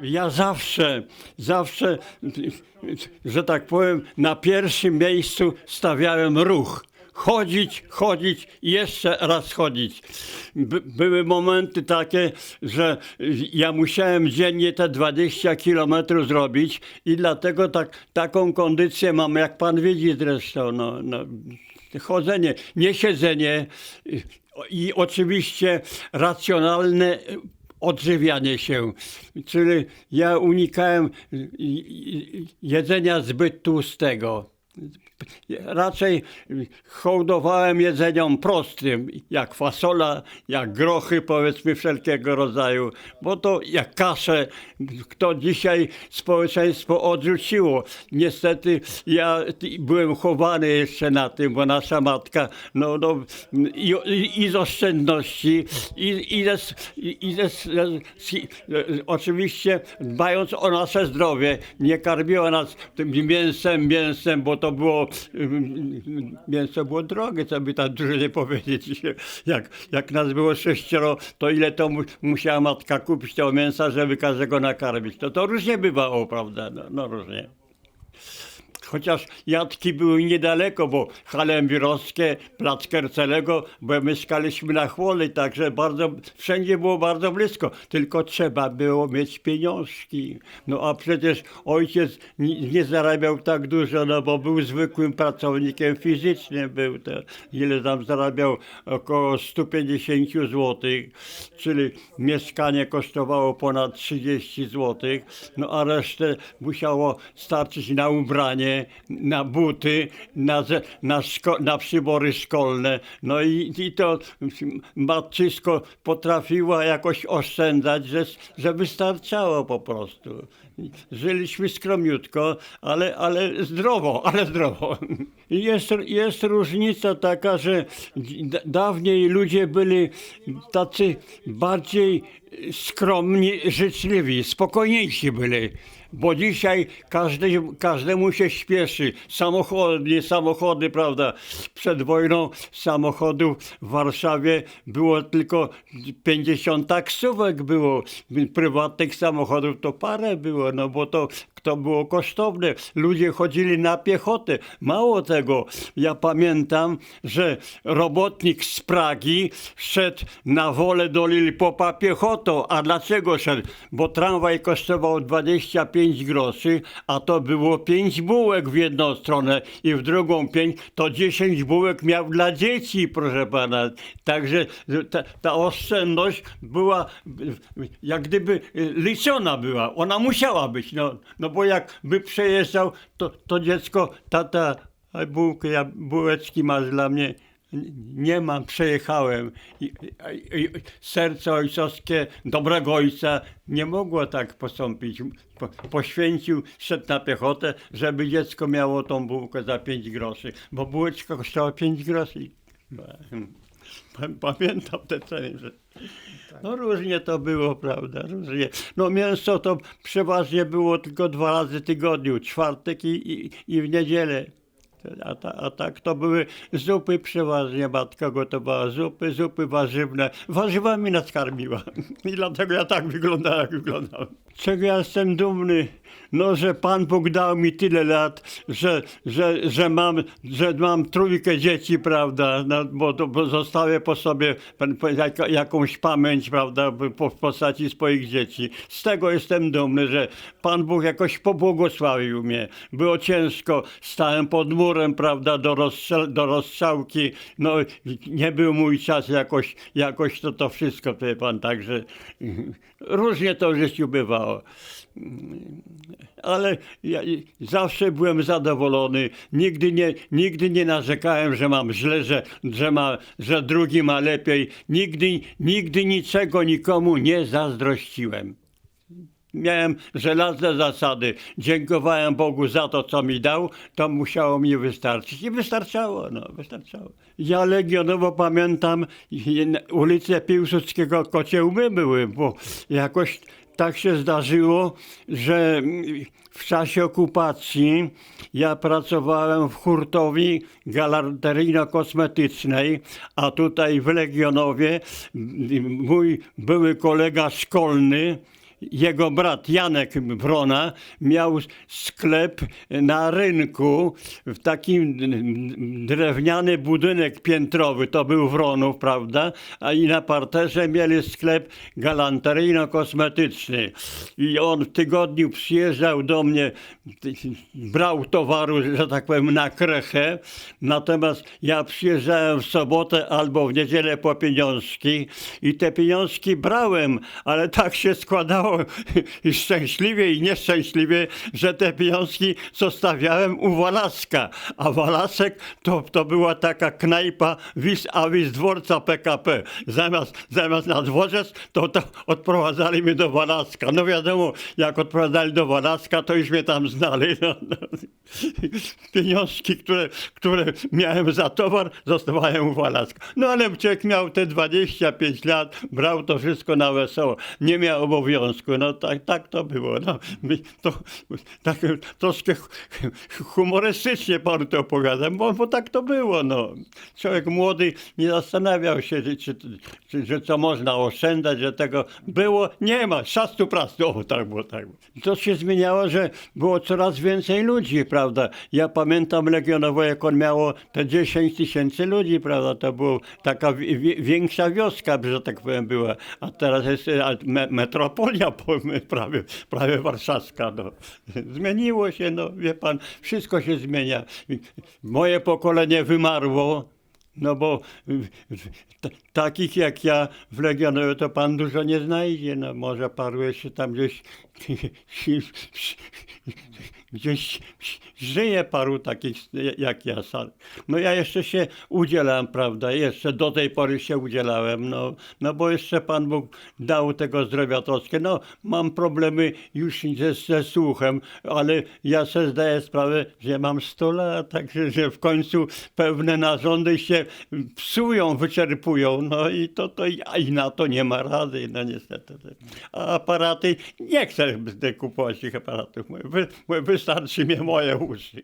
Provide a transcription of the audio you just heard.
Ja zawsze, zawsze, że tak powiem, na pierwszym miejscu stawiałem ruch. Chodzić, chodzić i jeszcze raz chodzić. By, były momenty takie, że ja musiałem dziennie te 20 kilometrów zrobić i dlatego tak, taką kondycję mam, jak pan widzi zresztą. No, no, chodzenie, nie siedzenie i oczywiście racjonalne odżywianie się. Czyli ja unikałem y, y, jedzenia zbyt tłustego. Raczej hołdowałem jedzeniom prostym, jak fasola, jak grochy, powiedzmy, wszelkiego rodzaju, bo to jak kasze, kto dzisiaj społeczeństwo odrzuciło. Niestety ja byłem chowany jeszcze na tym, bo nasza matka, no, no i, i, z oszczędności, i, i, ze, i, ze, oczywiście dbając o nasze zdrowie, nie karmiła nas tym mięsem, mięsem, bo to było mięso było drogie, co by tam dużo nie powiedzieć. Jak, jak nas było sześcioro, to ile to mu, musiała matka kupić tego mięsa, żeby każdego nakarmić. To to różnie bywało, prawda? No, no różnie. Chociaż jatki były niedaleko, bo Halembirowskie, Plac Kercelego, bo mieszkaliśmy na Chłoli, także bardzo, wszędzie było bardzo blisko. Tylko trzeba było mieć pieniążki. No a przecież ojciec nie zarabiał tak dużo, no bo był zwykłym pracownikiem fizycznym. Był to, ile tam zarabiał? Około 150 zł, czyli mieszkanie kosztowało ponad 30 zł, no a resztę musiało starczyć na ubranie, na buty, na, na, na przybory szkolne. No i, i to matczysko potrafiła jakoś oszczędzać, że, że wystarczało po prostu. Żyliśmy skromniutko, ale, ale zdrowo, ale zdrowo. Jest, jest różnica taka, że dawniej ludzie byli tacy bardziej skromni, życzliwi, spokojniejsi byli. Bo dzisiaj każdy, każdemu się śpieszy. Samochody, nie samochody, prawda? Przed wojną samochodów w Warszawie było tylko 50 taksówek było. Prywatnych samochodów to parę było, no bo to to było kosztowne. Ludzie chodzili na piechotę. Mało tego, ja pamiętam, że robotnik z Pragi szedł na wolę do Lilipopa piechotą. A dlaczego szedł? Bo tramwaj kosztował 25 groszy, a to było 5 bułek w jedną stronę i w drugą 5, to 10 bułek miał dla dzieci, proszę pana. Także ta, ta oszczędność była jak gdyby y, liczona była. Ona musiała być, no, no bo jak by przejeżdżał, to, to dziecko, tata, a bułkę, ja, bułeczki masz dla mnie. Nie mam, przejechałem. I, i, i, serce ojcowskie, dobrego ojca, nie mogło tak postąpić. Po, poświęcił, szedł na piechotę, żeby dziecko miało tą bułkę za 5 groszy, bo bułeczka kosztowała 5 groszy. Pa- Pamiętam te ceny, że... No różnie to było, prawda, różnie. No mięso to przeważnie było tylko dwa razy w tygodniu, czwartek i, i, i w niedzielę. A, ta, a tak to były zupy przeważnie, matka gotowała zupy, zupy warzywne. Warzywami nas karmiła i dlatego ja tak wyglądałem, jak wyglądałem. Czego ja jestem dumny? No, że Pan Bóg dał mi tyle lat, że, że, że, mam, że mam trójkę dzieci, prawda, no, bo, bo zostawię po sobie jak, jakąś pamięć, prawda, w postaci swoich dzieci. Z tego jestem dumny, że Pan Bóg jakoś pobłogosławił mnie. Było ciężko, stałem pod murem, prawda, do, rozstrzel, do rozstrzałki, no nie był mój czas jakoś, jakoś to, to wszystko, wie pan, także różnie to w życiu bywało ale ja zawsze byłem zadowolony. Nigdy nie, nigdy nie narzekałem, że mam źle, że, że, ma, że drugi ma lepiej. Nigdy, nigdy niczego nikomu nie zazdrościłem. Miałem żelazne zasady. Dziękowałem Bogu za to, co mi dał. To musiało mi wystarczyć. I wystarczało, no, wystarczało. Ja legionowo pamiętam ulicę Piłsudskiego Kociełby były, bo jakoś tak się zdarzyło, że w czasie okupacji ja pracowałem w hurtowni galanteryjno-kosmetycznej, a tutaj w Legionowie mój były kolega szkolny jego brat Janek Wrona miał sklep na rynku, w takim drewniany budynek piętrowy, to był Wronów, prawda? A i na parterze mieli sklep galanteryjno-kosmetyczny. I on w tygodniu przyjeżdżał do mnie, brał towaru, że tak powiem, na krechę, natomiast ja przyjeżdżałem w sobotę albo w niedzielę po pieniążki i te pieniążki brałem, ale tak się składało i szczęśliwie i nieszczęśliwie, że te pieniążki zostawiałem u Walaska, a Walasek to, to była taka knajpa vis a vis dworca PKP. Zamiast, zamiast na dworzec, to, to odprowadzali mnie do Walaska. No wiadomo, jak odprowadzali do Walaska, to już mnie tam znali. No, no. Pieniążki, które, które miałem za towar, zostawałem u Walaska. No ale człowiek miał te 25 lat, brał to wszystko na wesoło. Nie miał obowiązku. No tak, tak to było. No, to, tak, troszkę hu- humorystycznie panu to opowiadam, bo, bo tak to było. No. Człowiek młody nie zastanawiał się, czy, czy, czy, że co można oszczędzać, że tego było. Nie ma. Szastu prastu. O, tak było, tak było. To się zmieniało, że było coraz więcej ludzi, prawda. Ja pamiętam Legionowo, jak on miało te 10 tysięcy ludzi, prawda. To była taka wi- wi- większa wioska, że tak powiem, była. A teraz jest metropolia prawie, prawie warszawska. No. Zmieniło się, no wie pan, wszystko się zmienia. Moje pokolenie wymarło. No bo y, t- takich jak ja w Legionowie to pan dużo nie znajdzie. No może paru jeszcze tam gdzieś gdzieś żyje paru takich jak ja. No ja jeszcze się udzielam, prawda? Jeszcze do tej pory się udzielałem, no, no bo jeszcze Pan Bóg dał tego zdrowia troszkę. No mam problemy już ze, ze słuchem, ale ja sobie zdaję sprawę, że mam 100 lat, także że w końcu pewne narządy się psują, wyczerpują, no i to, to i- i na to nie ma rady, no niestety. A aparaty, nie chcę kupować tych aparatów, wystarczy mi moje uszy.